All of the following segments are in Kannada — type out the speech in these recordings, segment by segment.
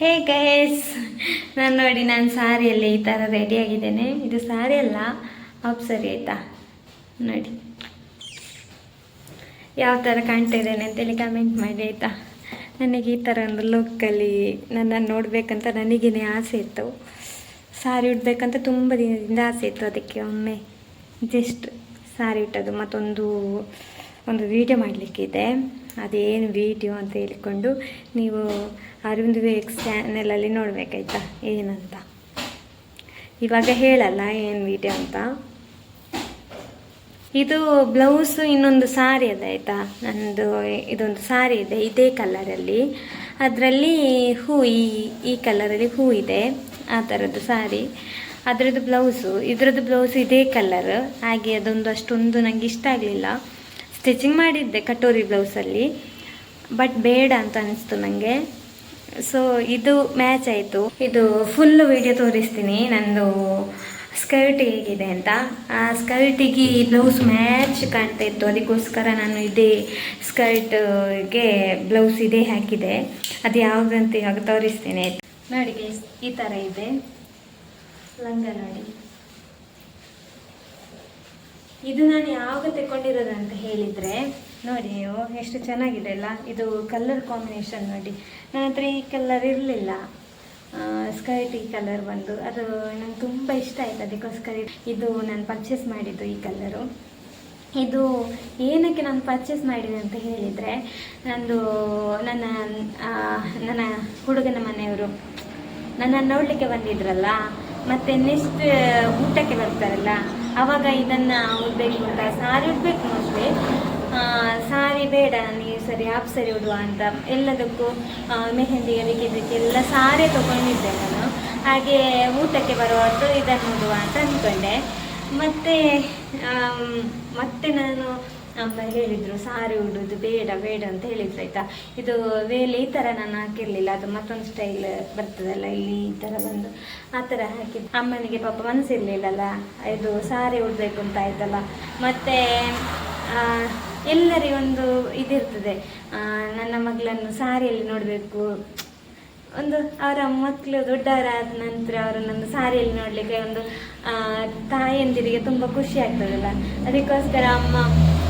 ಹೇ ಗೈಸ್ ನಾನು ನೋಡಿ ನಾನು ಸಾರಿಯಲ್ಲಿ ಈ ಥರ ರೆಡಿಯಾಗಿದ್ದೇನೆ ಇದು ಸಾರಿ ಅಲ್ಲ ಸರಿ ಆಯಿತಾ? ನೋಡಿ. ಯಾವ ಥರ ಕಾಣ್ತಾ ಇದ್ದೇನೆ ಅಂತೇಳಿ ಕಮೆಂಟ್ ಮಾಡಿ ಆಯಿತಾ? ನನಗೆ ಈ ಥರ ಒಂದು ಲುಕ್ಕಲ್ಲಿ ನನ್ನನ್ನು ನೋಡಬೇಕಂತ ನನಗೇನೆ ಆಸೆ ಇತ್ತು. ಸಾರಿ ಉಡ್ಬೇಕಂತ ತುಂಬ ದಿನದಿಂದ ಆಸೆ ಇತ್ತು ಅದಕ್ಕೆ ಒಮ್ಮೆ. ಜಸ್ಟ್ ಸಾರಿ ಇಟ್ಟದು ಮತ್ತೊಂದು, ಒಂದು ವಿಡಿಯೋ ಮಾಡಲಿಕ್ಕಿದೆ. ಅದೇನು ವಿಡಿಯೋ ಅಂತ ಹೇಳಿಕೊಂಡು ನೀವು ಅರವಿಂದ್ ವಿವೇಕ್ಸ್ ಚಾನೆಲಲ್ಲಿ ನೋಡಬೇಕಾಯ್ತಾ? ಏನಂತ? ಇವಾಗ ಹೇಳಲ್ಲ, ಏನು ವಿಡಿಯೋ ಅಂತ. ಇದು ಬ್ಲೌಸ್ ಇನ್ನೊಂದು ಸಾರಿ ಅದ ಆಯಿತಾ? ನಂದು ಇದೊಂದು ಸಾರಿ ಇದೆ, ಇದೇ ಕಲರಲ್ಲಿ ಅದರಲ್ಲಿ ಹೂ, ಈ ಈ ಕಲರಲ್ಲಿ ಹೂ ಇದೆ, ಆ ಥರದ್ದು ಸಾರಿ ಅದರದ್ದು ಬ್ಲೌಸು ಇದರದ್ದು ಬ್ಲೌಸ್ ಇದೇ ಕಲರ್ ಹಾಗೆ ಅದೊಂದು ಅಷ್ಟೊಂದು ನನಗೆ ಇಷ್ಟ ಆಗಲಿಲ್ಲ. ಸ್ಟಿಚಿಂಗ್ ಮಾಡಿದ್ದೆ ಕಟೋರಿ ಬ್ಲೌಸಲ್ಲಿ ಬಟ್ ಬೇಡ ಅಂತ ಅನಿಸ್ತು ನನಗೆ ಸೊ ಇದು ಮ್ಯಾಚ್ ಆಯಿತು. ಇದು ಫುಲ್ ವಿಡಿಯೋ ತೋರಿಸ್ತೀನಿ. ನಂದು ಸ್ಕರ್ಟ್ ಹೇಗಿದೆ ಅಂತ. ಆ ಸ್ಕರ್ಟಿಗೆ ಬ್ಲೌಸ್ ಮ್ಯಾಚ್ ಕಾಣ್ತಾ ಇತ್ತು. ಅದಕ್ಕೋಸ್ಕರ ನಾನು ಇದೇ ಸ್ಕರ್ಟ್ಗೆ ಬ್ಲೌಸ್ ಇದೇ ಹಾಕಿದೆ. ಅದು ಯಾವುದಂತ ಇವಾಗ ತೋರಿಸ್ತೀನಿ. ನೋಡಿ ಈ ಥರ ಇದೆ. ಲಂಗ ನೋಡಿ. ಇದು ನಾನು ಯಾವಾಗ ತೆಕೊಂಡಿರೋದು ಅಂತ ಹೇಳಿದರೆ ನೋಡಿ ನೀವು ಎಷ್ಟು ಚೆನ್ನಾಗಿದೆ ಅಲ್ಲ. ಇದು ಕಲ್ಲರ್ ಕಾಂಬಿನೇಷನ್ ನೋಡಿ. ನನ್ನ ಹತ್ರ ಈ ಕಲರ್ ಇರಲಿಲ್ಲ. ಸ್ಕೈ ಈ ಕಲರ್ ಬಂದು ಅದು ನಂಗೆ ತುಂಬ ಇಷ್ಟ ಆಯ್ತು ಅದಕ್ಕೋಸ್ಕರ ಇದು ನಾನು ಪರ್ಚೇಸ್ ಮಾಡಿದ್ದು ಈ ಕಲ್ಲರು ಇದು ಏನಕ್ಕೆ ನಾನು ಪರ್ಚೇಸ್ ಮಾಡಿದೆ ಅಂತ ಹೇಳಿದರೆ, ನಂದು ನನ್ನ ನನ್ನ ಹುಡುಗನ ಮನೆಯವರು ನನ್ನನ್ನು ನೋಡಲಿಕ್ಕೆ ಬಂದಿದ್ರಲ್ಲ, ಮತ್ತು ನೆಕ್ಸ್ಟ್ ಊಟಕ್ಕೆ ಬರ್ತಾರಲ್ಲ ಆವಾಗ ಇದನ್ನು ಉಡ್ಬೇಕು ಅಂತ ಸಾರಿ ಉಡ್ಬೇಕು ಮೋಸ್ಟ್ಲಿ. ಸಾರಿ ಬೇಡ ನನಗೆ ಸರಿ ಆಪ್ ಸರಿ ಉಡುವ ಅಂತ ಎಲ್ಲದಕ್ಕೂ ಮೆಹಂದಿಗೆ ಎಲ್ಲ ಸಾರಿ ತೊಗೊಂಡಿದ್ದೆ ನಾನು. ಹಾಗೆ ಊಟಕ್ಕೆ ಬರುವಂಥ ಇದನ್ನು ಉಡುವ ಅಂತ ಅಂದ್ಕೊಂಡೆ. ಮತ್ತೆ ಮತ್ತೆ ನಾನು ಅಮ್ಮ ಹೇಳಿದರು, ಸಾರಿ ಉಡೋದು ಬೇಡ ಬೇಡ ಅಂತ ಹೇಳಿದ್ರು ಆಯಿತಾ. ಇದು ವೇಲ್ ಈ ಥರ ನಾನು ಹಾಕಿರಲಿಲ್ಲ. ಅದು ಮತ್ತೊಂದು ಸ್ಟೈಲ್ ಬರ್ತದಲ್ಲ, ಇಲ್ಲಿ ಈ ಥರ ಬಂದು ಆ ಥರ ಹಾಕಿ ಅಮ್ಮನಿಗೆ ಪಾಪ ಮನಸ್ಸಿರಲಿಲ್ಲಲ್ಲ ಇದು ಸಾರಿ ಉಡಬೇಕು ಅಂತ ಆಯ್ತಲ್ಲ. ಮತ್ತು ಎಲ್ಲರಿಗೊಂದು ಇದಿರ್ತದೆ. ಆ, ನನ್ನ ಮಗಳನ್ನು ಸಾರಿಯಲ್ಲಿ ನೋಡಬೇಕು. ಒಂದು ಅವರ ಮಕ್ಕಳು ದೊಡ್ಡವರಾದ ನಂತರ ಅವರನ್ನೊಂದು ಸಾರಿಯಲ್ಲಿ ನೋಡಲಿಕ್ಕೆ ಒಂದು ತಾಯಿಯಂದಿರಿಗೆ ತುಂಬ ಖುಷಿ ಆಗ್ತದಲ್ಲ. ಅದಕ್ಕೋಸ್ಕರ ಅಮ್ಮ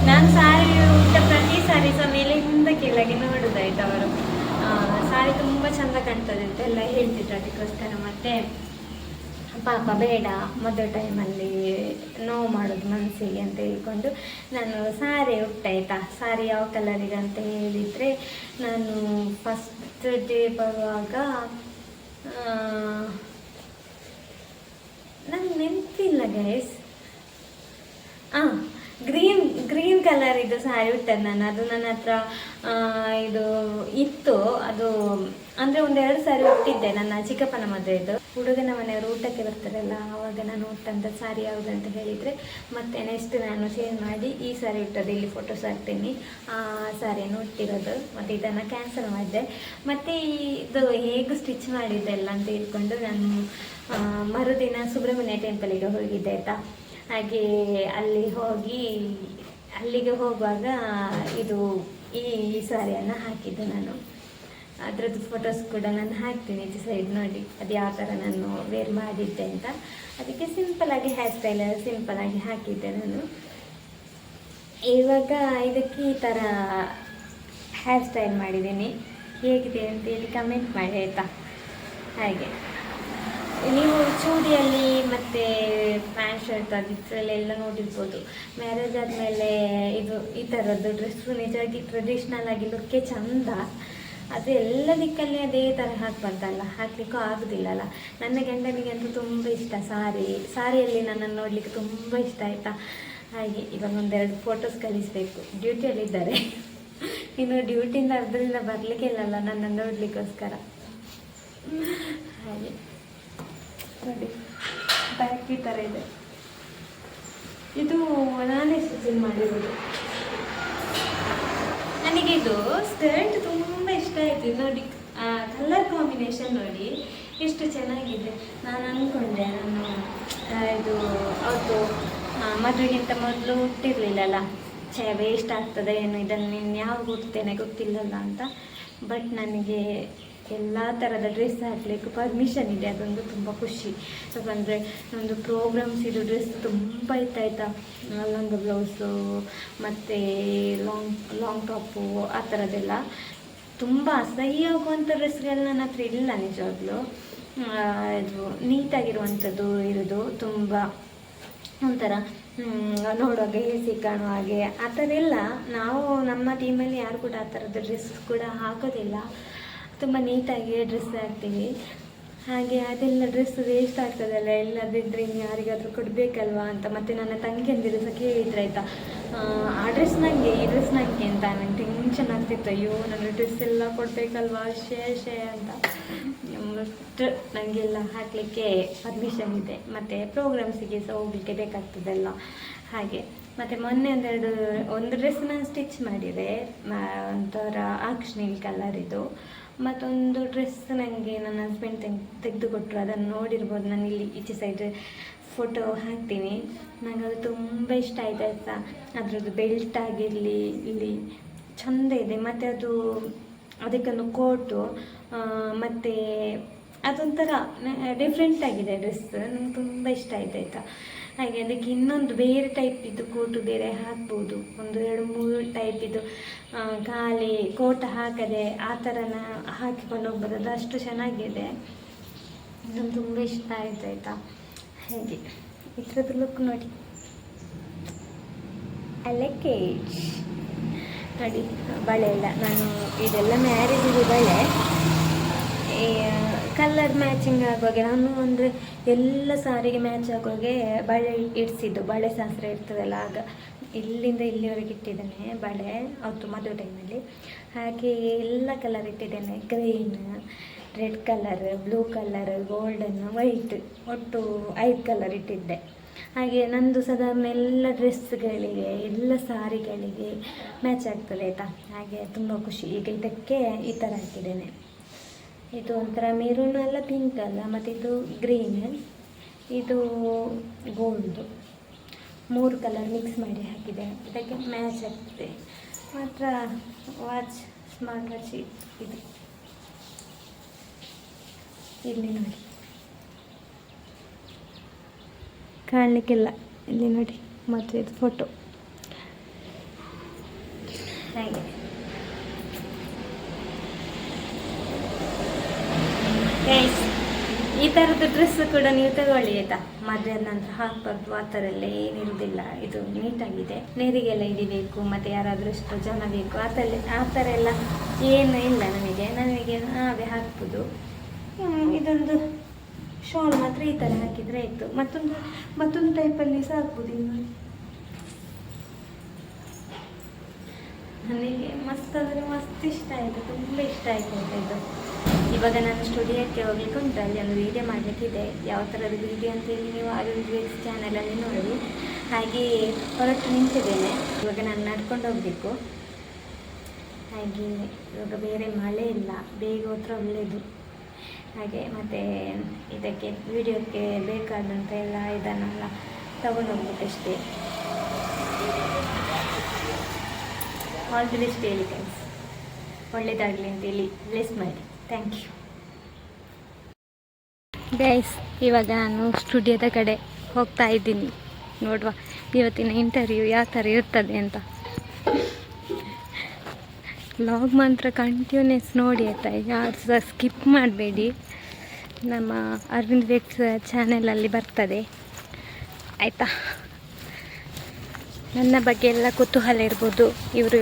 ನಾನು ಸಾರಿ ಊಟ ಪ್ರತಿ ಸಾರಿ ಸಹ ಮೇಲೆ ಹಿಂದೆ ಕೆಳಗೆ ನೋಡುದಾಯ್ತು ಅವರು. ಸಾರಿ ತುಂಬ ಚಂದ ಕಾಣ್ತದೆ ಅಂತೆಲ್ಲ ಹೇಳ್ತಿದ್ರು. ಅದಕ್ಕೋಸ್ಕರ ಮತ್ತೆ ಪಾಪ ಬೇಡ, ಮೊದಲ ಟೈಮಲ್ಲಿ ನೋವು ಮಾಡೋದು ಮನಸ್ಸಿಗೆ ಅಂತ ಹೇಳ್ಕೊಂಡು ನಾನು ಸಾರಿ ಉಟ್ಟಾಯ್ತಾ ಸಾರಿ ಯಾವ ಕಲರಿಗೆ ಅಂತ ಹೇಳಿದರೆ ನಾನು ಫಸ್ಟ್ ಡೇ ಬರುವಾಗ ನಂಗೆ ನೆನಪಿಲ್ಲ ಗೈಸ್ ಹಾಂ ಗ್ರೀನ್ ಗ್ರೀನ್ ಕಲರ್ ಇದು ಸ್ಯಾರಿ ಉಟ್ಟದ್ದು ನಾನು. ಅದು ನನ್ನ ಹತ್ರ ಇದು ಇತ್ತು. ಅದು ಅಂದರೆ ಒಂದೆರಡು ಸಾರಿ ಉಟ್ಟಿದ್ದೆ ನನ್ನ ಚಿಕ್ಕಪ್ಪನ ಮದುವೆದು. ಹುಡುಗನ ಮನೆಯವರು ಊಟಕ್ಕೆ ಬರ್ತಾರಲ್ಲ, ಆವಾಗ ನಾನು ಉಟ್ಟಂಥ ಸಾರಿ ಯಾವುದು ಅಂತ ಹೇಳಿದರೆ, ಮತ್ತೆ ನೆಕ್ಸ್ಟ್ ನಾನು ಚೇಂಜ್ ಮಾಡಿ ಈ ಸಾರಿ ಉಟ್ಟದ್ದು, ಇಲ್ಲಿ ಫೋಟೋಸ್ ಹಾಕ್ತೀನಿ. ಆ ಸಾರಿಯನ್ನು ಉಟ್ಟಿರೋದು. ಮತ್ತೆ ಇದನ್ನು ಕ್ಯಾನ್ಸಲ್ ಮಾಡಿದೆ. ಮತ್ತು ಇದು ಹೇಗೆ ಸ್ಟಿಚ್ ಮಾಡಿದ್ದೆಲ್ಲ ಅಂತ ಹೇಳ್ಕೊಂಡು ನಾನು ಮರುದಿನ ಸುಬ್ರಹ್ಮಣ್ಯ ಟೆಂಪಲಿಗೆ ಹೋಗಿದ್ದೆ ಆಯಿತಾ? ಹಾಗೆ ಅಲ್ಲಿ ಹೋಗಿ, ಅಲ್ಲಿಗೆ ಹೋಗುವಾಗ ಇದು ಈ ಸಾರಿಯನ್ನು ಹಾಕಿದ್ದೆ ನಾನು. ಅದರದ್ದು ಫೋಟೋಸ್ ಕೂಡ ನಾನು ಹಾಕ್ತೀನಿ ಇದು ಸೈಡ್ ನೋಡಿ. ಅದು ಯಾವ ಥರ ನಾನು ವೇರ್ ಮಾಡಿದ್ದೆ ಅಂತ. ಅದಕ್ಕೆ ಸಿಂಪಲಾಗಿ ಹೇರ್ ಸ್ಟೈಲ್ ಸಿಂಪಲಾಗಿ ಹಾಕಿದ್ದೆ ನಾನು. ಇವಾಗ ಇದಕ್ಕೆ ಈ ಥರ ಹೇರ್ ಸ್ಟೈಲ್ ಮಾಡಿದ್ದೀನಿ. ಹೇಗಿದೆ ಅಂತೇಳಿ ಕಮೆಂಟ್ ಮಾಡಿ ಆಯಿತಾ? ಹಾಗೆ. ನೀವು ಚೂಡಿಯಲ್ಲಿ ಮತ್ತು ಪ್ಯಾಂಟ್, ಶರ್ಟ್ ಅದಿದ್ರಲ್ಲೆಲ್ಲ ನೋಡಿರ್ಬೋದು. ಮ್ಯಾರೇಜ್ ಆದಮೇಲೆ ಇದು, ಈ ಥರದ್ದು ಡ್ರೆಸ್ಸು ನಿಜವಾಗಿ ಟ್ರೆಡಿಷ್ನಲ್ ಆಗಿ ಲುಕ್ಕೇ ಚಂದ. ಅದು ಎಲ್ಲ ದಿಕ್ಕಲ್ಲಿ ಅದೇ ಥರ ಹಾಕ್ಬಾರ್ದಲ್ಲ, ಹಾಕ್ಲಿಕ್ಕೂ ಆಗೋದಿಲ್ಲಲ್ಲ. ನನ್ನ ಗಂಡನಿಗೆ ಅಂತೂ ತುಂಬ ಇಷ್ಟ ಸಾರಿ, ಸಾರಿಯಲ್ಲಿ ನನ್ನನ್ನು ನೋಡಲಿಕ್ಕೆ ತುಂಬ ಇಷ್ಟ ಆಯಿತಾ? ಹಾಗೆ ಇವಾಗ ಒಂದೆರಡು ಫೋಟೋಸ್ ಕಳಿಸ್ಬೇಕು. ಡ್ಯೂಟಿಯಲ್ಲಿದ್ದಾರೆ ಇನ್ನು ಡ್ಯೂಟಿಯಿಂದ ಅರ್ಧದಿಂದ ಬರಲಿಕ್ಕೆ ಇಲ್ಲಲ್ಲ ನನ್ನನ್ನು ನೋಡಲಿಕ್ಕೋಸ್ಕರ. ಹಾಗೆ. ನೋಡಿ ಬ್ಯಾಕ್ ಈ ಥರ ಇದೆ. ಇದು ನಾನೇ ಸ್ಟಿಚಿಂಗ್ ಮಾಡಿರೋದು. ನನಗೆ ಇದು ಸ್ಕರ್ಟ್ ತುಂಬ ಇಷ್ಟ ಆಯಿತು. ನೋಡಿ ಕಲರ್ ಕಾಂಬಿನೇಷನ್ ನೋಡಿ ಎಷ್ಟು ಚೆನ್ನಾಗಿದೆ. ನಾನು ಅಂದ್ಕೊಂಡೆ ನಾನು ಇದು ಅವತ್ತು ಮದುವೆಗಿಂತ ಮೊದಲು ಹುಟ್ಟಿರಲಿಲ್ಲಲ್ಲ. ಛೇ ವೇಸ್ಟ್ ಆಗ್ತದೆ, ಏನು ಇದನ್ನು ಇನ್ನು ಯಾವಾಗ ಹುಡ್ತೇನೆ ಗೊತ್ತಿಲ್ಲಲ್ಲ ಅಂತ. ಬಟ್ ನನಗೆ ಎಲ್ಲ ಥರದ ಡ್ರೆಸ್ ಹಾಕಲಿಕ್ಕೆ ಪರ್ಮಿಷನ್ ಇದೆ ಅದೊಂದು ತುಂಬ ಖುಷಿ. ಯಾಕಂದರೆ ಒಂದು ಪ್ರೋಗ್ರಾಮ್ಸ್ ಇದು ಡ್ರೆಸ್ ತುಂಬ ಇತ್ತಾಯ್ತಾ ಅಲ್ಲೊಂದು ಬ್ಲೌಸು ಮತ್ತು ಲಾಂಗ್ ಲಾಂಗ್ ಟಾಪು ಆ ಥರದ್ದೆಲ್ಲ ತುಂಬ ಅಸಹ್ಯ ಆಗುವಂಥ ಡ್ರೆಸ್ಗಳು ನನ್ನ ಹತ್ರ ಇಲ್ಲ ನಿಜವಾಗ್ಲೂ. ಇದು ನೀಟಾಗಿರುವಂಥದ್ದು ಇರೋದು ತುಂಬ. ಒಂಥರ ನೋಡುವಾಗ ಹೇಸಿ ಕಾಣುವ ಹಾಗೆ. ಆ ಥರ ಎಲ್ಲ ನಾವು ನಮ್ಮ ಟೀಮಲ್ಲಿ ಯಾರು ಕೂಡ ಆ ಥರದ ಡ್ರೆಸ್ ಕೂಡ ಹಾಕೋದಿಲ್ಲ. ತುಂಬ ನೀಟಾಗಿ ಡ್ರೆಸ್ ಹಾಕ್ತೀವಿ ಹಾಗೆ ಅದೆಲ್ಲ ಡ್ರೆಸ್ ವೇಸ್ಟ್ ಆಗ್ತದಲ್ಲ, ಎಲ್ಲದಿದ್ರೆ ಇನ್ನು ಯಾರಿಗಾದರೂ ಕೊಡಬೇಕಲ್ವಾ ಅಂತ ಮತ್ತು ನನ್ನ ತಂಗಿಯಂದಿರು ಸಹ ಕೇಳಿದ್ರೆ ಆಯಿತಾ, ಆ ಡ್ರೆಸ್ ನನಗೆ ಈ ಡ್ರೆಸ್ ನನಗೆ ಅಂತ ನಂಗೆ ಟೆನ್ಷನ್ ಆಗ್ತಿತ್ತು. ಅಯ್ಯೋ ನನ್ನ ಡ್ರೆಸ್ ಎಲ್ಲ ಕೊಡಬೇಕಲ್ವಾ ಶೇ ಶೇ ಅಂತ. ನನಗೆಲ್ಲ ಹಾಕಲಿಕ್ಕೆ ಪರ್ಮಿಷನ್ ಇದೆ. ಮತ್ತು ಪ್ರೋಗ್ರಾಮ್ಸಿಗೆ ಸಹ ಹೋಗಲಿಕ್ಕೆ ಬೇಕಾಗ್ತದಲ್ಲ. ಹಾಗೆ ಮತ್ತು ಮೊನ್ನೆ ಒಂದೆರಡು, ಒಂದು ಡ್ರೆಸ್ ನಾನು ಸ್ಟಿಚ್ ಮಾಡಿದೆ ಒಂಥರ ಕಲರ್ ಇದು. ಮತ್ತೊಂದು ಡ್ರೆಸ್ ನನಗೆ ನನ್ನ ಹಸ್ಬೆಂಡ್ ತೆಗ್, ತೆಗೆದುಕೊಟ್ರು. ಅದನ್ನು ನೋಡಿರ್ಬೋದು. ನಾನು ಇಲ್ಲಿ ಈಚೆ ಸೈಡ್ ಫೋಟೋ ಹಾಕ್ತೀನಿ. ನನಗೆ ಅದು ತುಂಬ ಇಷ್ಟ ಆಯ್ತು ಆಯಿತಾ? ಅದರದ್ದು ಬೆಲ್ಟ್ ಆಗಿರಲಿ, ಇಲ್ಲಿ ಚಂದ ಇದೆ. ಮತ್ತು ಅದು, ಅದಕ್ಕೊಂದು ಕೋಟು ಮತ್ತು ಅದೊಂಥರ ಡಿಫ್ರೆಂಟ್ ಆಗಿದೆ ಡ್ರೆಸ್ ನಂಗೆ ತುಂಬ ಇಷ್ಟ ಆಯ್ತು ಆಯಿತಾ? ಹಾಗೆ ಅದಕ್ಕೆ ಇನ್ನೊಂದು ಬೇರೆ ಟೈಪ್ ಇದು ಕೋಟು ಬೇರೆ ಹಾಕ್ಬೋದು. ಒಂದು ಎರಡು ಮೂರು ಟೈಪ್ ಇದು ಆ, ಖಾಲಿ ಕೋಟ ಹಾಕದೆ ಆ ಥರನ ಹಾಕಿಕೊಂಡು ಹೋಗ್ಬೋದು ಅಷ್ಟು ಚೆನ್ನಾಗಿದೆ. ನಂಗೆ ತುಂಬ ಇಷ್ಟ ಆಯ್ತು ಆಯಿತಾ? ಹಾಗೆ ಇದ್ರದ್ದು ಲುಕ್ ನೋಡಿ. ಅಲೆಕೇಜ್ ನೋಡಿ ಬಳೆ ಎಲ್ಲ. ನಾನು ಇದೆಲ್ಲ ಮ್ಯಾರೇಜಿಗೆ ಬಳೆ. ಕಲರ್ ಮ್ಯಾಚಿಂಗ್ ಆಗುವಾಗೆ, ನಾನು ಅಂದರೆ ಎಲ್ಲ ಸಾರಿಗೆ ಮ್ಯಾಚ್ ಆಗುವಾಗೆ ಬಳೆ ಇಡಿಸಿದ್ದು, ಬಳೆ ಶಾಸ್ತ್ರ ಇರ್ತದಲ್ಲ, ಆಗ ಇಲ್ಲಿಂದ ಇಲ್ಲಿವರೆಗೆ ಇಟ್ಟಿದ್ದೇನೆ ಬಳೆ ಅವತ್ತು ಮದುವೆ ಟೈಮಲ್ಲಿ ಹಾಗೆ ಎಲ್ಲ ಕಲರ್ ಇಟ್ಟಿದ್ದೇನೆ green red colour blue colour golden white ಒಟ್ಟು ಐದು ಕಲರ್ ಇಟ್ಟಿದ್ದೆ. ಹಾಗೆ ನಂದು ಸಾಧಾರಣ ಎಲ್ಲ ಡ್ರೆಸ್ಗಳಿಗೆ ಎಲ್ಲ ಸಾರಿಗಳಿಗೆ ಮ್ಯಾಚ್ ಆಗ್ತದೆ ಆಯಿತಾ? ಹಾಗೆ ತುಂಬ ಖುಷಿ. ಈಗ ಇದಕ್ಕೆ ಈ ಥರ ಹಾಕಿದ್ದೇನೆ. ಇದು ಒಂಥರ ಮೆರೂನ್ ಅಲ್ಲ ಪಿಂಕ್ ಅಲ್ಲ, ಮತ್ತು ಇದು ಗ್ರೀನ್ ಇದು ಗೋಲ್ಡು ಮೂರು ಕಲರ್ ಮಿಕ್ಸ್ ಮಾಡಿ ಹಾಕಿದೆ. ಇದಕ್ಕೆ ಮ್ಯಾಚ್ ಆಗ್ತಿದೆ. ಮಾತ್ರ ವಾಚ್ ಸ್ಮಾರ್ಟ್ ವಾಚ್ ಇದು. ಇಲ್ಲಿ ನೋಡಿ. ಕಾಣಲಿಕ್ಕಿಲ್ಲ. ಇಲ್ಲಿ ನೋಡಿ ಮದುವೆದು ಫೋಟೋ ಹಾಗೆ ಗೈಸ್ ಈ ಥರದ್ದು ಡ್ರೆಸ್ ಕೂಡ ನೀವು ತಗೊಳ್ಳಿ ಆಯ್ತಾ? ಮದುವೆ ನಂತರ ಹಾಕ್ಬಾರ್ದು, ಆ ಥರ ಎಲ್ಲ ಏನಿರುವುದಿಲ್ಲ ಇದು ನೀಟಾಗಿದೆ. ನೀರಿಗೆಲ್ಲ ಹಿಡಿಬೇಕು, ಮತ್ತು ಯಾರಾದರೂ ಇಷ್ಟು ಜನ ಬೇಕು. ಆ ಥರ ಆ ಥರ ಎಲ್ಲ ಏನು ಇಲ್ಲ ನನಗೆ ನನಗೆ ನಾವೇ ಹಾಕ್ಬೋದು. ಇದೊಂದು ಶಾಲ್ ಮಾತ್ರ ಈ ಥರ ಹಾಕಿದರೆ ಆಯಿತು. ಮತ್ತೊಂದು ಮತ್ತೊಂದು ಟೈಪಲ್ಲಿ ಸಹ ಹಾಕ್ಬೋದು ಇನ್ನು. ನನಗೆ ಮಸ್ತ್ ಅಂದರೆ ಮಸ್ತ್ ಇಷ್ಟ ಆಯಿತು. ತುಂಬ ಇಷ್ಟ ಆಯಿತು ಅಂತ ಇದು. ಇವಾಗ ನಾನು ಸ್ಟುಡಿಯೋಕ್ಕೆ ಹೋಗ್ಲಿಕ್ಕೆ ಉಂಟು, ಅಲ್ಲಿ ಒಂದು ವೀಡಿಯೋ ಮಾಡಲಿಕ್ಕಿದೆ. ಯಾವ ಥರದ ವೀಡಿಯೋ ಅಂತೇಳಿ ನೀವು ಅರುಣ್ ವಿಡಿಯೋ ಚಾನಲಲ್ಲಿ ನೋಡಿ. ಹಾಗೆ ಹೊರಟು ನಿಂತಿದ್ದೇನೆ. ಇವಾಗ ನಾನು ನಡ್ಕೊಂಡು ಹೋಗಬೇಕು. ಹಾಗೆ ಇವಾಗ ಬೇರೆ ಮಳೆ ಇಲ್ಲ, ಬೇಗ ಹೋದ್ರೆ ಒಳ್ಳೆಯದು ಹಾಗೆ ಮತ್ತು ಇದಕ್ಕೆ ವಿಡಿಯೋಕ್ಕೆ ಬೇಕಾದಂಥ ಎಲ್ಲ ಇದನ್ನೆಲ್ಲ ತಗೊಂಡು ಹೋಗ್ಬೇಕಷ್ಟೇ ಆಲ್ ದಿ ಬೆಸ್ಟ್ ಹೇಳಿ ಕೈಸ್ ಒಳ್ಳೇದಾಗಲಿ ಅಂತೇಳಿ ಬ್ಲೆಸ್ ಮಾಡಿ ಥ್ಯಾಂಕ್ ಯು ಗೈಸ್ ಇವಾಗ ನಾನು ಸ್ಟುಡಿಯೋದ ಕಡೆ ಹೋಗ್ತಾ ಇದ್ದೀನಿ. ನೋಡುವ, ಇವತ್ತಿನ ಇಂಟರ್ವ್ಯೂ ಯಾವ ಥರ ಇರ್ತದೆ ಅಂತ. ಲಾಗ್ ಮಾತ್ರ ಕಂಟಿನ್ಯೂಸ್ ನೋಡಿ ಆಯ್ತಾ ಯಾರು ಸಹ ಸ್ಕಿಪ್ ಮಾಡಬೇಡಿ. ನಮ್ಮ ಅರವಿಂದ್ ವೆಕ್ಸ್ ಚಾನೆಲಲ್ಲಿ ಬರ್ತದೆ. ಆಯಿತಾ? ನನ್ನ ಬಗ್ಗೆ ಎಲ್ಲ ಕುತೂಹಲ ಇರ್ಬೋದು. ಇವರು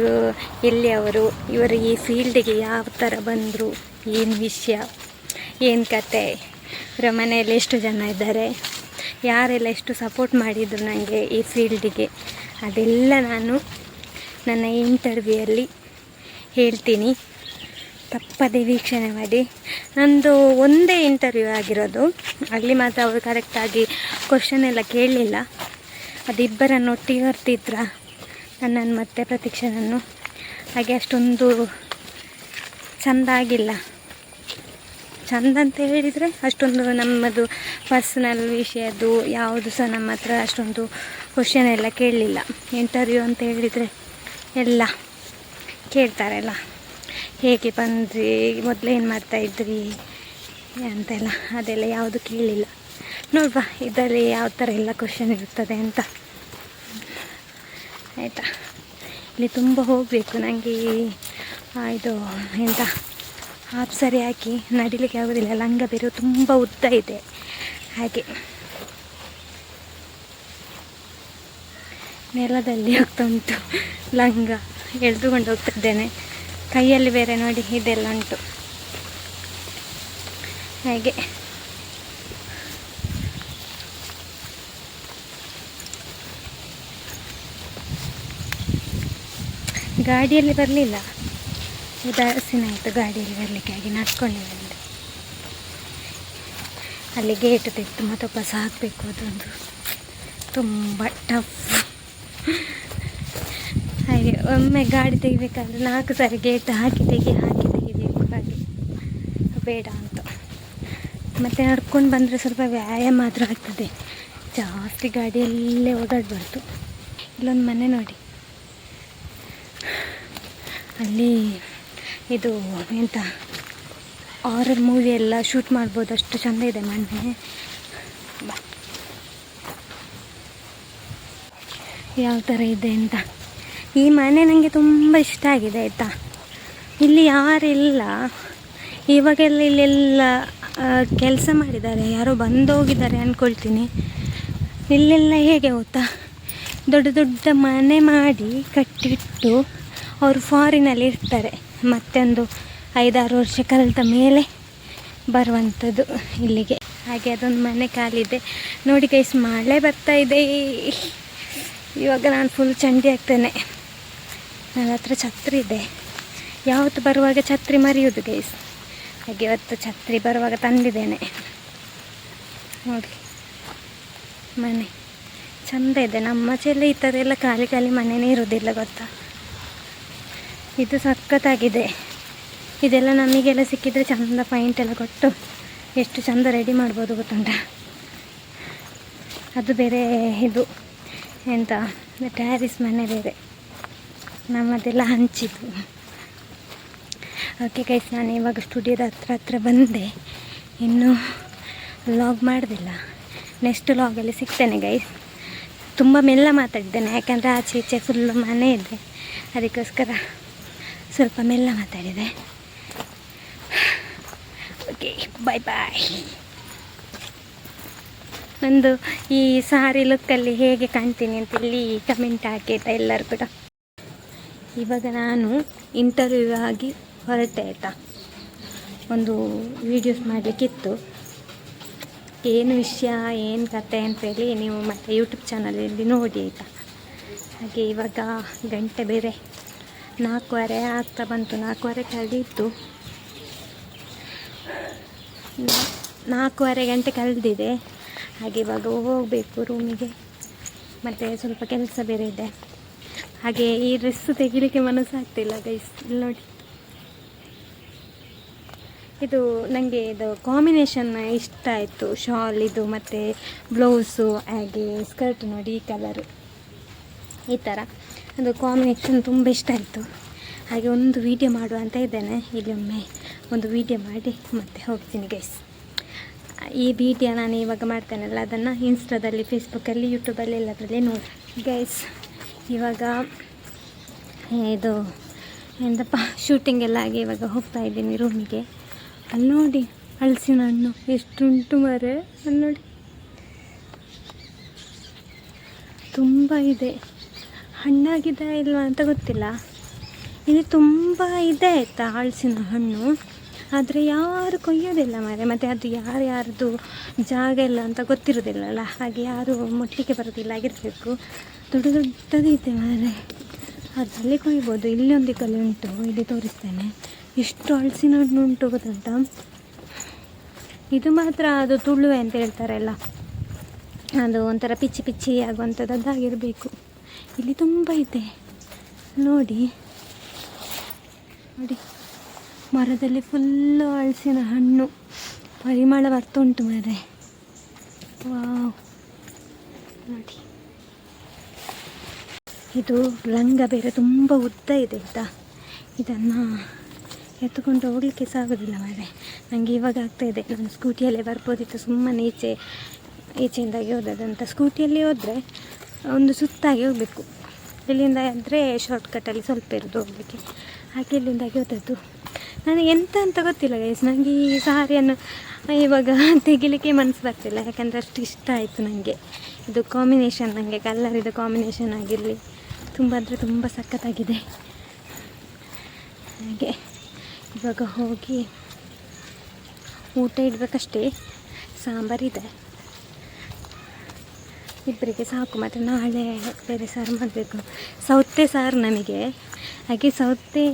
ಎಲ್ಲಿಯವರು ಇವರು ಈ ಫೀಲ್ಡಿಗೆ ಯಾವ ಥರ ಬಂದರು. ಏನು ವಿಷಯ? ಏನು ಕತೆ? ಅವರ ಮನೆಯಲ್ಲಿ ಎಷ್ಟು ಜನ ಇದ್ದಾರೆ? ಯಾರೆಲ್ಲ ಎಷ್ಟು ಸಪೋರ್ಟ್ ಮಾಡಿದರು ನನಗೆ ಈ ಫೀಲ್ಡಿಗೆ ಅದೆಲ್ಲ ನಾನು ನನ್ನ ಇಂಟರ್ವ್ಯೂಯಲ್ಲಿ ಹೇಳ್ತೀನಿ. ತಪ್ಪದೆ ವೀಕ್ಷಣೆ ಮಾಡಿ. ನಂದು ಒಂದೇ ಇಂಟರ್ವ್ಯೂ ಆಗಿರೋದು. ಅಲ್ಲಿ ಮಾತ್ರ ಅವರು ಕರೆಕ್ಟಾಗಿ ಕ್ವಶನ್ ಎಲ್ಲ ಕೇಳಲಿಲ್ಲ. ಅದಿಬ್ಬರನ್ನು ಒಟ್ಟಿಗೆ ಬರ್ತಿದ್ರ ನನ್ನನ್ನು ಮತ್ತೆ ಪ್ರತೀಕ್ಷನನ್ನು ಹಾಗೆ ಅಷ್ಟೊಂದು ಚೆಂದ ಆಗಿಲ್ಲ. ಚಂದ ಅಂತ ಹೇಳಿದರೆ ಅಷ್ಟೊಂದು ನಮ್ಮದು ಪರ್ಸನಲ್ ವಿಷಯದ್ದು, ಯಾವುದು ಸಹ ನಮ್ಮ ಹತ್ರ ಅಷ್ಟೊಂದು ಕ್ವಶನ್ ಎಲ್ಲ ಕೇಳಲಿಲ್ಲ. ಇಂಟರ್ವ್ಯೂ ಅಂತ ಹೇಳಿದರೆ ಎಲ್ಲ ಕೇಳ್ತಾರಲ್ಲ, ಹೇಗೆ ಬಂದ್ರಿ ಮೊದಲೇನು ಮಾಡ್ತಾಯಿದ್ರಿ ಅಂತೆಲ್ಲ, ಅದೆಲ್ಲ ಯಾವುದು ಕೇಳಿಲ್ಲ. ನೋಡುವ, ಇದರಲ್ಲಿ ಯಾವ ಥರ ಎಲ್ಲ ಕ್ವಶನ್ ಇರ್ತದೆ ಅಂತ. ಆಯಿತಾ? ಇಲ್ಲಿ ತುಂಬ ಹೋಗಬೇಕು ನನಗೆ ಇದು ಎಂತ? ಹಾಫ್ ಸರಿ ಹಾಕಿ, ನಡಿಲಿಕ್ಕೆ ಆಗೋದಿಲ್ಲ. ಲಂಗ ಬೇರೆ ತುಂಬ ಉದ್ದ ಇದೆ. ಹಾಗೆ. ನೆಲದಲ್ಲಿ ಹೋಗ್ತಾ ಉಂಟು ಲಂಗ. ಎಳೆದುಕೊಂಡು ಹೋಗ್ತಿದ್ದೇನೆ ಕೈಯಲ್ಲಿ ಬೇರೆ ನೋಡಿ ಇದೆಲ್ಲ ಉಂಟು. ಹಾಗೆ. ಗಾಡಿಯಲ್ಲಿ ಬರಲಿಲ್ಲ. ಉದಾಸೀನ ಆಯಿತು, ಗಾಡಿಯಲ್ಲಿ ಬರಲಿಕ್ಕೆ ಆಗಿ ನಡ್ಕೊಂಡೆ ಬಂದೆ ಅಲ್ಲಿ ಗೇಟ್ ತೆಗೆದು ಮತ್ತೆ ವಾಪಸ್ ಹಾಕಬೇಕು ಅದೊಂದು ತುಂಬ ಟಫ್ ಹಾಗೆ ಒಮ್ಮೆ ಗಾಡಿ ತೆಗಿಬೇಕಾದ್ರೆ ನಾಲ್ಕು ಸಾರಿ ಗೇಟ್ ಹಾಕಿ ತೆಗಿ, ಹಾಕಿ ತೆಗಿಬೇಕು ಹಾಗೆ. ಬೇಡ ಅಂತ. ಮತ್ತು ನಡ್ಕೊಂಡು ಬಂದರೆ ಸ್ವಲ್ಪ ವ್ಯಾಯಾಮ ಮಾತ್ರ ಆಗ್ತದೆ. ಜಾಸ್ತಿ ಗಾಡಿಯಲ್ಲೇ ಓಡಾಡಬಾರ್ದು. ಇಲ್ಲೊಂದು ಮನೆ ನೋಡಿ. ಅಲ್ಲಿ ಇದು ಎಂತ ಆರರ್ ಮೂವಿ ಎಲ್ಲ ಶೂಟ್ ಮಾಡ್ಬೋದು, ಅಷ್ಟು ಚೆಂದ ಇದೆ ಬಾ. ಯಾವ ಥರ ಇದೆ ಅಂತ. ಈ ಮನೆ ನನಗೆ ತುಂಬ ಇಷ್ಟ ಆಗಿದೆ, ಆಯಿತಾ? ಇಲ್ಲಿ ಯಾರಿಲ್ಲ. ಇವಾಗೆಲ್ಲ ಇಲ್ಲೆಲ್ಲ ಕೆಲಸ ಮಾಡಿದ್ದಾರೆ, ಯಾರೋ ಬಂದೋಗಿದ್ದಾರೆ ಅಂದ್ಕೊಳ್ತೀನಿ ಇಲ್ಲೆಲ್ಲ ಹೇಗೆ ಗೊತ್ತಾ? ದೊಡ್ಡ ದೊಡ್ಡ ಮನೆ ಮಾಡಿ ಕಟ್ಟಿಟ್ಟು ಅವರು ಫಾರಿನಲ್ಲಿ ಇರ್ತಾರೆ. ಮತ್ತೊಂದು ಐದಾರು ವರ್ಷ ಕಲಿತ ಮೇಲೆ ಬರುವಂಥದ್ದು ಇಲ್ಲಿಗೆ. ಹಾಗೆ ಅದೊಂದು ಮನೆ ಕಾಲಿದೆ ನೋಡಿ ಕೈಸ್ ಮಳೆ ಬರ್ತಾ ಇದೆ. ಇವಾಗ ನಾನು ಫುಲ್ ಚಂಡಿ ಆಗ್ತೇನೆ ನನ್ನ ಹತ್ರ ಛತ್ರಿ ಇದೆ. ಯಾವತ್ತು ಬರುವಾಗ ಛತ್ರಿ ಮರೆಯೋದು ಗೈಸ್ ಹಾಗೆ ಇವತ್ತು ಛತ್ರಿ ಬರುವಾಗ ತಂದಿದ್ದೇನೆ. ನೋಡಿ, ಮನೆ. ಚಂದ ಇದೆ. ನಮ್ಮ ಚೆಲ್ಲ ಈ ಥರ ಎಲ್ಲ ಖಾಲಿ ಖಾಲಿ ಮನೆಯೇ ಇರೋದಿಲ್ಲ ಗೊತ್ತಾ? ಇದು ಸಖತ್ತಾಗಿದೆ. ಇದೆಲ್ಲ ನಮಗೆಲ್ಲ ಸಿಕ್ಕಿದರೆ ಚಂದ ಪಾಯಿಂಟ್ ಎಲ್ಲ ಕೊಟ್ಟು ಎಷ್ಟು ಚಂದ ರೆಡಿ ಮಾಡ್ಬೋದು ಗೊತ್ತುಂಟ? ಅದು ಬೇರೆ ಇದು ಎಂತ? ಟ್ಯಾರಿಸ್ ಮನೆ ಬೇರೆ. ನಮ್ಮದೆಲ್ಲ ಹಂಚಿದ್ದು. ಓಕೆ ಕೈಸ್ ನಾನು ಇವಾಗ ಸ್ಟುಡಿಯೋದ ಹತ್ರ ಹತ್ರ ಬಂದೆ. ಇನ್ನೂ ಲಾಗ್ ಮಾಡೋದಿಲ್ಲ. ನೆಕ್ಸ್ಟ್ ಲಾಗಲ್ಲಿ ಸಿಗ್ತೇನೆ ಗೈಸ್ ತುಂಬ ಮೆಲ್ಲ ಮಾತಾಡಿದ್ದೇನೆ, ಯಾಕಂದರೆ ಆಚೆ ಈಚೆ ಫುಲ್ಲು ಮನೆ ಇದೆ. ಅದಕ್ಕೋಸ್ಕರ ಸ್ವಲ್ಪ ಮೆಲ್ಲ ಮಾತಾಡಿದೆ. ಓಕೆ ಬಾಯ್ ಬಾಯ್ ಒಂದು ಈ ಸಾರಿ ಲುಕ್ಕಲ್ಲಿ ಹೇಗೆ ಕಾಣ್ತೀನಿ ಅಂತ ಇಲ್ಲಿ ಕಮೆಂಟ್ ಹಾಕಿ ಆಯ್ತಾ ಎಲ್ಲರೂ ಕೂಡ. ಇವಾಗ ನಾನು ಇಂಟರ್ವ್ಯೂ ಆಗಿ ಹೊರಟೆ ಆಯಿತಾ. ಒಂದು ವೀಡಿಯೋಸ್ ಮಾಡಲಿಕ್ಕಿತ್ತು ಏನು ವಿಷಯ, ಏನು ಕತೆ ಅಂತೇಳಿ ನೀವು ಮತ್ತೆ ಯೂಟ್ಯೂಬ್ ಚಾನಲಲ್ಲಿ ನೋಡಿ ಆಯಿತಾ. ಹಾಗೆ ಇವಾಗ ಗಂಟೆ ಬೇರೆ. ನಾಲ್ಕೂವರೆ ಆಗ್ತಾ ಬಂತು, ನಾಲ್ಕುವರೆ ಕಳೆದಿತ್ತು. ನಾಲ್ಕೂವರೆ ಗಂಟೆ ಕಳೆದಿದೆ. ಹಾಗೆ ಇವಾಗ ಹೋಗಬೇಕು ರೂಮಿಗೆ ಮತ್ತು ಸ್ವಲ್ಪ ಕೆಲಸ ಬೇರೆ ಇದೆ. ಹಾಗೆ ಈ ಡ್ರೆಸ್ ತೆಗಿಲಿಕ್ಕೆ ಮನಸ್ಸಾಗ್ತಿಲ್ಲ ಗೈಸ್ ಇಲ್ಲಿ ನೋಡಿ. ಇದು ನನಗೆ ಇದು ಕಾಂಬಿನೇಷನ್ ಇಷ್ಟ ಆಯಿತು. ಶಾಲ್ ಇದು, ಮತ್ತು ಬ್ಲೌಸು ಹಾಗೆ ಸ್ಕರ್ಟ್ ನೋಡಿ, ಈ ಕಲರು ಈ ಥರ ಅದು ಕಾಂಬಿನೇಷನ್ ತುಂಬ ಇಷ್ಟ ಆಯಿತು. ಹಾಗೆ ಒಂದು ವೀಡಿಯೋ ಮಾಡುವ ಅಂತ ಇದ್ದೇನೆ. ಇಲ್ಲೊಮ್ಮೆ ಒಂದು ವೀಡಿಯೋ ಮಾಡಿ ಮತ್ತೆ ಹೋಗ್ತೀನಿ ಗೈಸ್ ಈ ವೀಡಿಯೋ ನಾನು ಇವಾಗ ಮಾಡ್ತೇನಲ್ಲ, ಅದನ್ನು ಇನ್ಸ್ಟಾದಲ್ಲಿ ಫೇಸ್ಬುಕ್ಕಲ್ಲಿ ಯೂಟ್ಯೂಬಲ್ಲಿ ಎಲ್ಲದರಲ್ಲಿ ನೋಡಿ ಗೈಸ್ ಇವಾಗ ಇದು ಎಂದಪ್ಪ ಶೂಟಿಂಗ್ ಎಲ್ಲ ಆಗಿ ಇವಾಗ ಹೋಗ್ತಾ ಇದ್ದೀನಿ ರೂಮಿಗೆ ಅಲ್ಲಿ ನೋಡಿ, ಹಲಸಿನ ಹಣ್ಣು. ಎಷ್ಟುಂಟು ಮರೆ. ಅಲ್ಲಿ ನೋಡಿ. ತುಂಬ ಇದೆ. ಹಣ್ಣಾಗಿದೆ ಇಲ್ವಾ ಅಂತ ಗೊತ್ತಿಲ್ಲ. ಇಲ್ಲಿ ತುಂಬ ಇದೆ ಆಯಿತಾ ಹಲಸಿನ ಹಣ್ಣು. ಆದರೆ ಯಾರು ಕೊಯ್ಯೋದಿಲ್ಲ ಮಾರೆ. ಮತ್ತು ಅದು ಯಾರು ಯಾರ್ದು ಜಾಗ ಇಲ್ಲ ಅಂತ ಗೊತ್ತಿರೋದಿಲ್ಲಲ್ಲ. ಹಾಗೆ ಯಾರು ಮುಟ್ಲಿಕ್ಕೆ ಬರೋದಿಲ್ಲ, ಆಗಿರಬೇಕು. ದೊಡ್ಡ ದೊಡ್ಡದಿದೆ ಮಾರೆ. ಅದರಲ್ಲಿ ಕೊಯ್ಬೋದು. ಒಂದು ಕಲೆ ಉಂಟು. ಇಲ್ಲಿ ತೋರಿಸ್ತೇನೆ. ಎಷ್ಟು ಹಲಸಿನ ಹಣ್ಣು ಉಂಟು ಗೊತ್ತುಂಟ? ಇದು ಮಾತ್ರ ಅದು ತುಳುವೆ ಅಂತ ಹೇಳ್ತಾರೆ ಅಲ್ಲ. ಅದು ಒಂಥರ ಪಿಚ್ಚಿ ಪಿಚ್ಚಿ ಆಗುವಂಥದ್ದು ಅದಾಗಿರಬೇಕು. ಇಲ್ಲಿ ತುಂಬ ಇದೆ. ನೋಡಿ. ನೋಡಿ. ಮರದಲ್ಲಿ ಫುಲ್ಲು ಹಲಸಿನ ಹಣ್ಣು. ಪರಿಮಳ ಬರ್ತಾ ಉಂಟು ಮರೆ. ವಾವ್. ನೋಡಿ. ಇದು ಲಂಗ ಬೇರೆ ತುಂಬ ಉದ್ದ ಇದೆ ಆಯಿತಾ ಇದನ್ನು ಎತ್ತುಕೊಂಡು ಹೋಗ್ಲಿಕ್ಕೆ ಆಗೋದಿಲ್ಲ ಮಾರೆ. ನನಗೆ ಇವಾಗ ಆಗ್ತಾಯಿದೆ ನಾನು ಸ್ಕೂಟಿಯಲ್ಲೇ ಬರ್ಬೋದಿತ್ತು. ಸುಮ್ಮನೆ ಈಚೆ, ಈಚೆಯಿಂದಾಗಿ ಹೋದದಂತ ಸ್ಕೂಟಿಯಲ್ಲಿ ಹೋದರೆ ಒಂದು ಸುತ್ತಾಗಿ ಹೋಗಬೇಕು. ಇಲ್ಲಿಂದ ಅಂದರೆ ಶಾರ್ಟ್ಕಟ್ಟಲ್ಲಿ ಸ್ವಲ್ಪ ಇರೋದು ಹೋಗಲಿಕ್ಕೆ. ಹಾಗೆ ಇಲ್ಲಿಂದಾಗಿ ಹೋದದ್ದು. ನನಗೆ ಎಂತ ಅಂತ ಗೊತ್ತಿಲ್ಲ ಗೈಸ್ ನನಗೆ ಈ ಸಾರಿಯನ್ನು ಇವಾಗ ತೆಗಿಲಿಕ್ಕೆ ಮನಸ್ಸು ಬರ್ತಿಲ್ಲ. ಯಾಕಂದರೆ ಅಷ್ಟು ಇಷ್ಟ ಆಯಿತು ನನಗೆ ಇದು ಕಾಂಬಿನೇಷನ್ ನನಗೆ ಕಲ್ಲರ್ ಇದು ಕಾಂಬಿನೇಷನ್ ಆಗಿರಲಿ. ತುಂಬ ಅಂದರೆ ತುಂಬ ಸಖತ್ತಾಗಿದೆ. ಹಾಗೆ ಇವಾಗ ಹೋಗಿ ಊಟ ಇಡಬೇಕಷ್ಟೇ. ಸಾಂಬಾರಿದೆ ಇಬ್ಬರಿಗೆ ಸಾಕು, ಮತ್ತು ನಾಳೆ ಬೇರೆ ಸಾರು ಮಾಡಬೇಕು. ಸೌತೆ ಸಾರು ನನಗೆ. ಹಾಗೆ ಸೌತೆ,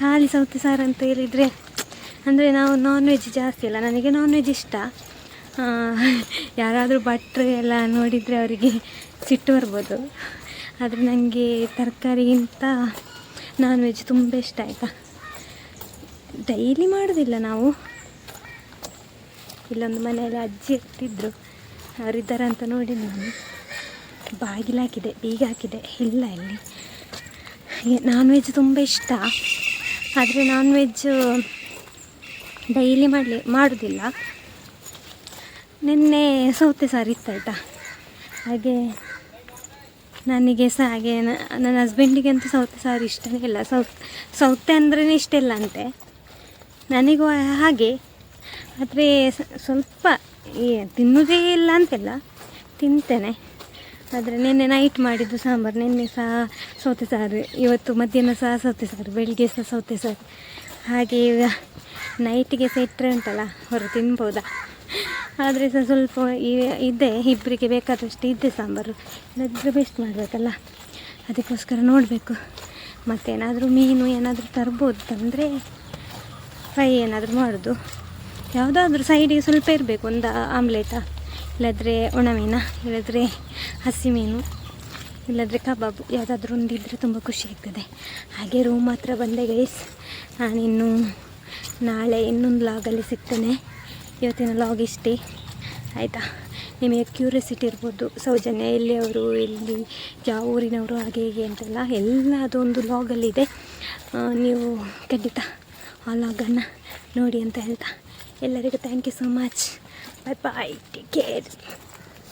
ಖಾಲಿ ಸೌತೆ ಸಾರು ಅಂತ ಹೇಳಿದರೆ, ಅಂದರೆ ನಾವು ನಾನ್ ವೆಜ್ ಜಾಸ್ತಿ ಅಲ್ಲ, ನನಗೆ ನಾನ್ ವೆಜ್ ಇಷ್ಟ ಯಾರಾದರೂ ಭಟ್ರು ಎಲ್ಲ ನೋಡಿದರೆ ಅವರಿಗೆ ಸಿಟ್ಟು ಬರ್ಬೋದು. ಆದರೆ ನನಗೆ ತರಕಾರಿಗಿಂತ ನಾನ್ ವೆಜ್ ತುಂಬ ಇಷ್ಟ ಆಯಿತಾ. ಡೈಲಿ ಮಾಡೋದಿಲ್ಲ ನಾವು. ಇಲ್ಲೊಂದು ಮನೆಯಲ್ಲಿ ಅಜ್ಜಿ ಇರ್ತಿದ್ರು. ಅವರಿದ್ದಾರೆ ಅಂತ ನೋಡಿ ನಾನು. ಬಾಗಿಲು ಹಾಕಿದೆ, ಬೀಗ ಹಾಕಿದೆ. ಇಲ್ಲ ಇಲ್ಲಿ. ನಾನ್ ವೆಜ್ ತುಂಬ ಇಷ್ಟ. ಆದರೆ ನಾನ್ ವೆಜ್ ಡೈಲಿ ಮಾಡಲಿ, ಮಾಡೋದಿಲ್ಲ. ನಿನ್ನೆ ಸೌತೆ ಸಾರು ಇತ್ತಾಯ್ತಾ ಹಾಗೆ ನನಗೆ ಸಹ ಹಾಗೆ ನನ್ನ ಹಸ್ಬೆಂಡಿಗೆ ಅಂತೂ ಸೌತೆ ಸಾರು ಇಷ್ಟನೇ ಇಲ್ಲ. ಸೌತ್, ಸೌತೆ ಅಂದ್ರೇ ಇಷ್ಟ ಇಲ್ಲ ಅಂತೆ. ನನಗೂ ಹಾಗೆ. ಆದರೆ ಸ್ವಲ್ಪ ಈ ತಿನ್ನೋದೇ ಇಲ್ಲ ಅಂತಿಲ್ಲ ತಿಂತೇನೆ. ಆದರೆ ನಿನ್ನೆ ನೈಟ್ ಮಾಡಿದ್ದು ಸಾಂಬಾರು, ನಿನ್ನೆ ಸಹ ಸೌತೆ ಸಾರು, ಇವತ್ತು ಮಧ್ಯಾಹ್ನ ಸಹ ಸೌತೆ ಸಾರು ಬೆಳಿಗ್ಗೆ ಸಹ ಸೌತೆ ಸಾರು. ಹಾಗೆ ಈಗ ನೈಟಿಗೆ ಸಹ ಇಟ್ಟರೆ ಉಂಟಲ್ಲ, ಹೊರ ತಿನ್ಬೋದಾ? ಆದರೆ ಸಹ ಸ್ವಲ್ಪ ಇದೆ ಇಬ್ಬರಿಗೆ ಬೇಕಾದಷ್ಟು ಇದೆ ಸಾಂಬಾರು. ಇಲ್ಲದಿದ್ದರೆ ವೇಸ್ಟ್ ಮಾಡಬೇಕಲ್ಲ. ಅದಕ್ಕೋಸ್ಕರ ನೋಡಬೇಕು. ಮತ್ತೇನಾದರೂ ಮೀನು ಏನಾದರೂ ತರ್ಬೋದು, ತಂದರೆ ಫ್ರೈ ಏನಾದರೂ ಮಾಡೋದು. ಯಾವುದಾದ್ರೂ ಸೈಡಿಗೆ ಸ್ವಲ್ಪ ಇರಬೇಕು, ಒಂದು ಆಮ್ಲೆಟಾ ಇಲ್ಲದ್ರೆ ಒಣ ಮೀನ? ಇಲ್ಲದ್ರೆ ಹಸಿ ಮೀನು? ಇಲ್ಲದ್ರೆ ಕಬಾಬ್? ಯಾವುದಾದ್ರೂ ಒಂದು ಇದ್ದರೆ ತುಂಬ ಖುಷಿ ಆಗ್ತದೆ. ಹಾಗೆ ರೂಮ್ ಹತ್ರ ಬಂದೆ ಗೈಸ್ ನಾನಿನ್ನು ನಾಳೆ ಇನ್ನೊಂದು ಲಾಗಲ್ಲಿ ಸಿಗ್ತೇನೆ. ಇವತ್ತಿನ ಲಾಗ್ ಇಷ್ಟೇ. ಆಯಿತಾ? ನಿಮಗೆ ಕ್ಯೂರಿಯಾಸಿಟಿ ಇರ್ಬೋದು, ಸೌಜನ್ಯ ಎಲ್ಲಿಯವರು, ಎಲ್ಲಿ, ಯಾವ ಊರಿನವರು, ಹಾಗೆ ಹೀಗೆ ಅಂತೆಲ್ಲ. ಎಲ್ಲ ಅದೊಂದು ಲಾಗಲ್ಲಿದೆ ನೀವು ಖಂಡಿತ ಆ ಲಾಗನ್ನು ನೋಡಿ ಅಂತ ಹೇಳ್ತಾ. ಎಲ್ಲರಿಗೂ thank you so much bye bye take care